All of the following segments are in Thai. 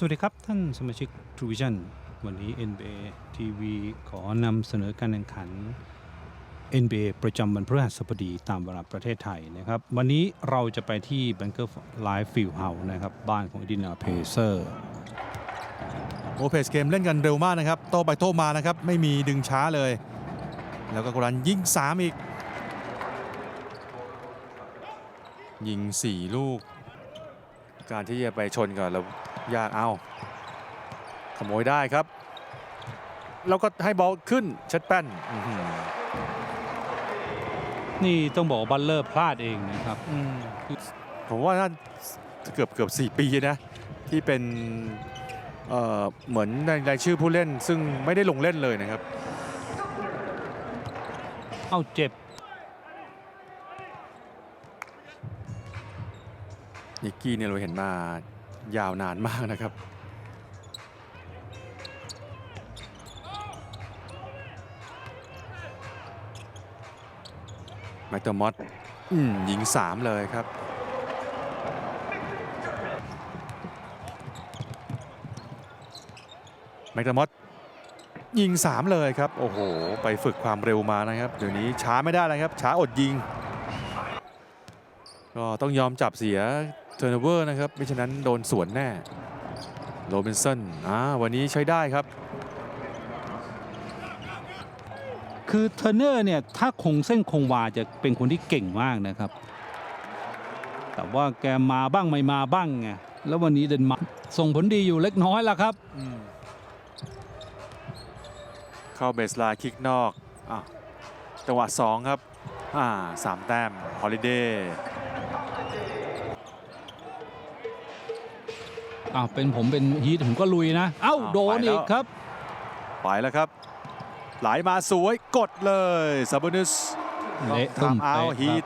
สวัสดีครับ ท่านสมาชิก True Vision วันนี้ NBA TV ขอนำเสนอการแข่งขัน NBA ประจำวันพฤหัสบดีตามเวลาประเทศไทยนะครับ วันนี้เราจะไปที่ Banker Live Field House นะครับ บ้านของดินาเพเซอร์โอเพสเกมเล่นกันเร็วมากนะครับ โต้ไปโต้มานะครับ ไม่มีดึงช้าเลย แล้วก็กรันยิง 3 อีก ยิง 4 ลูก การที่จะไปชนกันแล้วยากเอา ขโมยได้ครับ แล้วก็ให้บอลขึ้นเช็ดแป้นอื้อหือนี่ต้องบอกว่าบัลเลอร์พลาดเองนะครับอืมผมว่าน่าเกือบเกือบ4ปีนะ ที่เป็นเอ่อเหมือนในรายชื่อผู้เล่นซึ่งไม่ได้ลงเล่นเลยนะครับ เอ้าเจ็บ นิกกี้เนี่ยเราเห็นมายาวนานมากนะครับ แมคโดมอสยิง 3 เลยครับ แมคโดมอสยิง 3 เลยครับ โอ้โห ไปฝึกความเร็วมานะครับ เดี๋ยวนี้ช้าไม่ได้เลยครับ ช้าอดยิง ก็ต้องยอมจับเสีย เทอร์เนเวอร์นะครับไม่ฉะนั้นโดนสวนแน่โรบินสันอ่าวันนี้ใช้ได้ครับ คือเทอร์เนอร์เนี่ยถ้าคงเส้นคงวาจะเป็นคนที่เก่งมากนะครับ แต่ว่าแกมาบ้างไม่มาบ้างไงแล้ววันนี้เดนมาร์กส่งผลดีอยู่เล็กน้อยแล้วครับ เข้าเบสไลน์คิกนอกอะจังหวะ2ครับอ่าสามแต้มฮอลิเดย์ อ้าวเป็นผมเป็นฮีทผมก็ลุยนะ เอ้าโดนอีกครับ ไปแล้วครับ ไหลมาสวยกดเลยซาบูนุสเละทำเอาตุ้มเป๊ะฮีครับ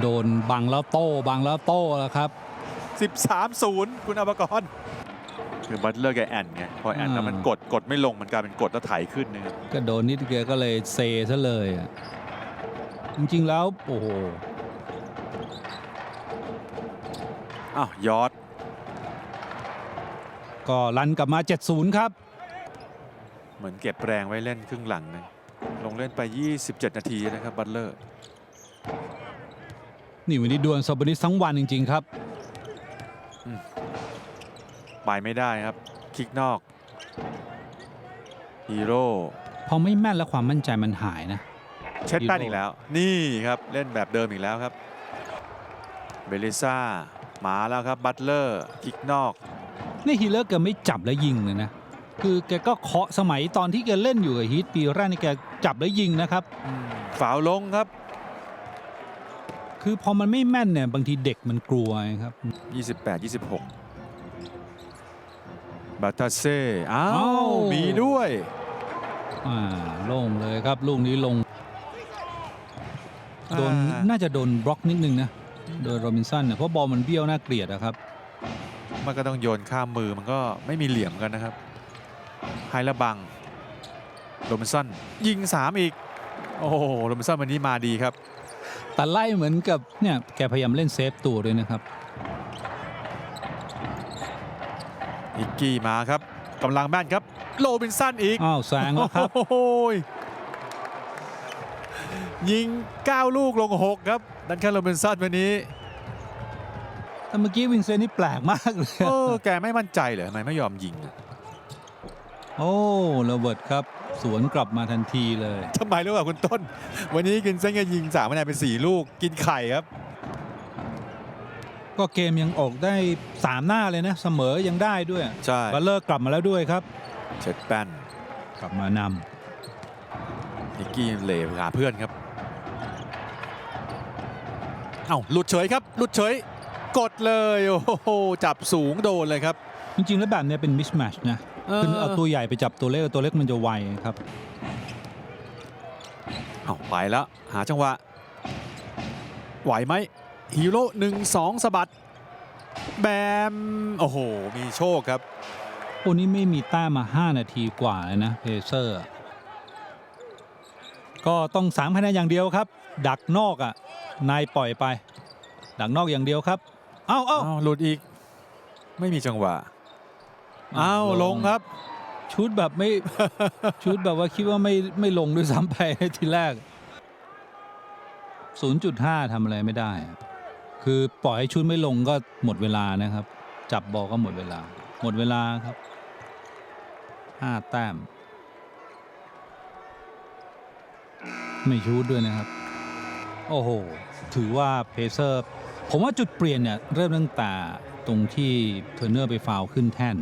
โดนบังแล้วโต้บังแล้วโต้แล้วครับท13-0 คุณอภกรคือบัตเลอร์แกแอนไงพอแอนแล้วมันกดกดไม่ลงมันกลายเป็นกดแล้วไถขึ้นนะครับก็โดนนิดเดียวก็เลยเซซะเลยอะจริงๆแล้ว โอ้โหอ้าวยอด ก็รันกลับมา 70 ครับ เหมือนเก็บแรงไว้เล่นครึ่งหลังนะลงเล่นไป 27 นาทีนะครับบัตเลอร์นี่วันนี้ดวลซาบานิสทั้งวันจริง ๆ ครับไปไม่ได้ครับ คิกนอกฮีโร่พอไม่แม่นแล้วความมั่นใจมันหายนะ เช็ดแป้นฮีโร่อีกแล้ว นี่ครับเล่นแบบเดิมอีกแล้วครับ เบลิซ่า มาแล้วครับ บัตเลอร์ คิกนอก นี่ฮีเลอร์แกไม่จับแล้วยิงเลยนะ คือแกก็เคาะสมัยตอนที่แกเล่นอยู่กับฮีทปีแรกนี่แกจับแล้วยิงนะครับ ฝาวลงครับ คือพอมันไม่แม่นเนี่ยบางทีเด็กมันกลัวไงครับ 28 26บัตตาเซ่อ้าอ้าว วมีด้วยอ่าโล่งเลยครับลูกนี้ลง โดนอ่าน่าจะโดนบล็อกนิดนึงนะ โดยโรบินสันเนี่ยเพราะบอลมันเบี้ยวน่าเกลียดอะครับ มันก็ต้องโยนข้ามมือมันก็ไม่มีเหลี่ยมกันนะครับไฮละบังโรบินสันยิง 3 อีก โอ้โหโรบินสันวันนี้มาดีครับแต่ไล่เหมือนกับเนี่ยแกพยายามเล่นเซฟตัวด้วยนะครับอิกกี้มาครับกำลังแม่นครับ โรบินสันอีกอ้าวแซงแล้วครับโอ้โหยิง 9 ลูกลง 6 ครับดันแค่โรบินสันวันนี้ แต่เมื่อกี้วิงเซนนี่แปลกมากเลยเออแกไม่มั่นใจเหรอทำไมไม่ยอมยิงอะโอ้โรเบิร์ตครับ สวนกลับมาทันทีเลยทำไมรู้ป่ะคุณต้น วันนี้กินเส้นก็ยิงสามคะแนนเป็น4ลูกกินไข่ครับ ก็เกมยังออกได้3หน้าเลยนะ เสมอยังได้ด้วยใช่ บัลเลอร์กลับมาแล้วด้วยครับ เช็ดแป้นกลับมานนิกกี้เหลวหาเพื่อนครับ เอ้าหลุดเฉยครับ หลุดเฉย กดเลยโอ้โหจับสูงโดนเลยครับำจริงๆ แล้วแบบเนี้ยเป็นมิสแมชนะเออคือเอาตัวใหญ่ไปจับตัวเล็กตัวเล็กมันจะไวครับเอาไปแล้วหาจังหวะ ไหวไหมฮีโร่หนึ่งสองสะบัด แบม โอ้โห มีโชคครับโอ้นี่ไม่มีแต้มมา 5 นาทีกว่าเลยนะเพเซอร์ ก็ต้องสามคะแนนอย่างเดียวครับ ดักนอกอะ นายปล่อยไป ดักนอกอย่างเดียวครับ เอ้าเอ้าอ้าวหลุดอีก ไม่มีจังหวะอ้าวลงครับ ชุดแบบไม่ ชุดแบบว่าคิดว่าไม่ไม่ลงด้วยซ้ำไปทีแรก 0.5ทำอะไรไม่ได้อะคือปล่อยให้ชุดไม่ลงก็หมดเวลานะครับ จับบอลก็หมดเวลา หมดเวลาครับห้าแต้ม ไม่ชูดด้วยนะครับ โอ้โห ถือว่าเพเซอร์ ผมว่าจุดเปลี่ยนเนี่ยเริ่มตั้งแต่ตรงที่เทอร์เนอร์ไปฟาวขึ้นแท่น